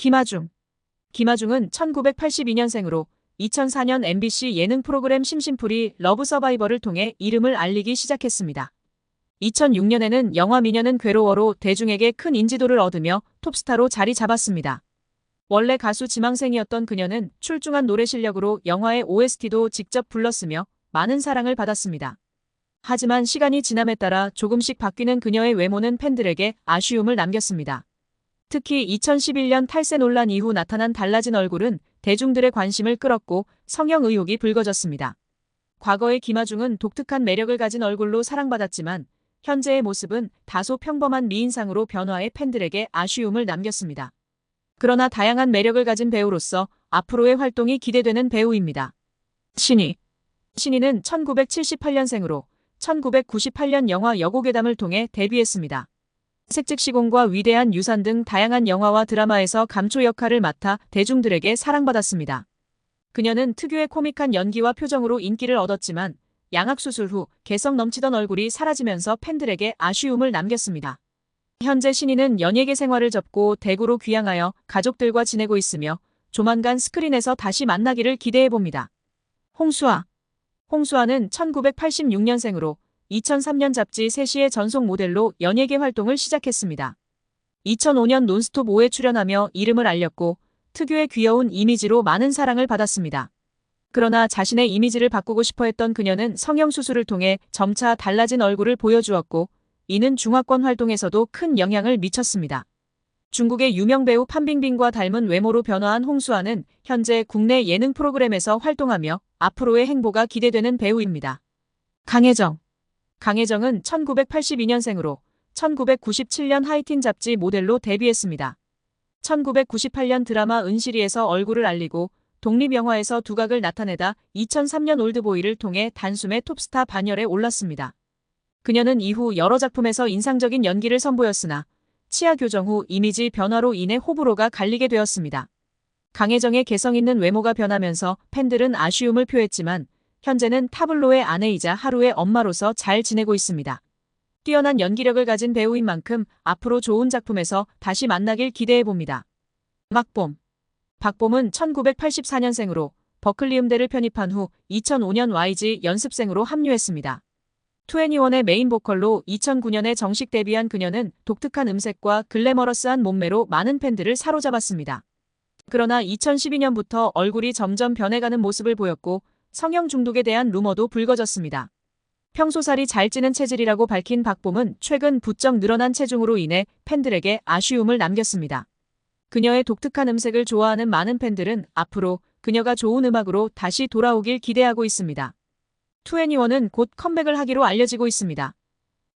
김아중. 김아중은 1982년생으로 2004년 MBC 예능 프로그램 심심풀이 러브 서바이벌을 통해 이름을 알리기 시작했습니다. 2006년에는 영화 미녀는 괴로워로 대중에게 큰 인지도를 얻으며 톱스타로 자리 잡았습니다. 원래 가수 지망생이었던 그녀는 출중한 노래 실력으로 영화의 OST도 직접 불렀으며 많은 사랑을 받았습니다. 하지만 시간이 지남에 따라 조금씩 바뀌는 그녀의 외모는 팬들에게 아쉬움을 남겼습니다. 특히 2011년 탈세 논란 이후 나타난 달라진 얼굴은 대중들의 관심을 끌었고 성형 의혹이 불거졌습니다. 과거의 김아중은 독특한 매력을 가진 얼굴로 사랑받았지만 현재의 모습은 다소 평범한 미인상으로 변화해 팬들에게 아쉬움을 남겼습니다. 그러나 다양한 매력을 가진 배우로서 앞으로의 활동이 기대되는 배우입니다. 신희 신희는 1978년생으로 1998년 영화 여고괴담을 통해 데뷔했습니다. 색즉 시공과 위대한 유산 등 다양한 영화와 드라마에서 감초 역할을 맡아 대중들에게 사랑받았습니다. 그녀는 특유의 코믹한 연기와 표정으로 인기를 얻었지만 양악수술 후 개성 넘치던 얼굴이 사라지면서 팬들에게 아쉬움을 남겼습니다. 현재 신인은 연예계 생활을 접고 대구로 귀향하여 가족들과 지내고 있으며 조만간 스크린에서 다시 만나기를 기대해봅니다. 홍수아 홍수아는 1986년생으로 2003년 잡지 3시의 전속 모델로 연예계 활동을 시작했습니다. 2005년 논스톱 5에 출연하며 이름을 알렸고 특유의 귀여운 이미지로 많은 사랑을 받았습니다. 그러나 자신의 이미지를 바꾸고 싶어 했던 그녀는 성형수술을 통해 점차 달라진 얼굴을 보여주었고 이는 중화권 활동에서도 큰 영향을 미쳤습니다. 중국의 유명 배우 판빙빙과 닮은 외모로 변화한 홍수아는 현재 국내 예능 프로그램에서 활동하며 앞으로의 행보가 기대되는 배우입니다. 강혜정 강혜정은 1982년생으로 1997년 하이틴 잡지 모델로 데뷔했습니다. 1998년 드라마 은실이에서 얼굴을 알리고 독립영화에서 두각을 나타내다 2003년 올드보이를 통해 단숨에 톱스타 반열에 올랐습니다. 그녀는 이후 여러 작품에서 인상적인 연기를 선보였으나 치아 교정 후 이미지 변화로 인해 호불호가 갈리게 되었습니다. 강혜정의 개성 있는 외모가 변하면서 팬들은 아쉬움을 표했지만 현재는 타블로의 아내이자 하루의 엄마로서 잘 지내고 있습니다. 뛰어난 연기력을 가진 배우인 만큼 앞으로 좋은 작품에서 다시 만나길 기대해봅니다. 박봄 박봄은 1984년생으로 버클리 음대를 편입한 후 2005년 YG 연습생으로 합류했습니다. 2NE1의 메인 보컬로 2009년에 정식 데뷔한 그녀는 독특한 음색과 글래머러스한 몸매로 많은 팬들을 사로잡았습니다. 그러나 2012년부터 얼굴이 점점 변해가는 모습을 보였고 성형 중독에 대한 루머도 불거졌습니다. 평소 살이 잘 찌는 체질이라고 밝힌 박봄은 최근 부쩍 늘어난 체중으로 인해 팬들에게 아쉬움을 남겼습니다. 그녀의 독특한 음색을 좋아하는 많은 팬들은 앞으로 그녀가 좋은 음악으로 다시 돌아오길 기대하고 있습니다. 2NE1은 곧 컴백을 하기로 알려지고 있습니다.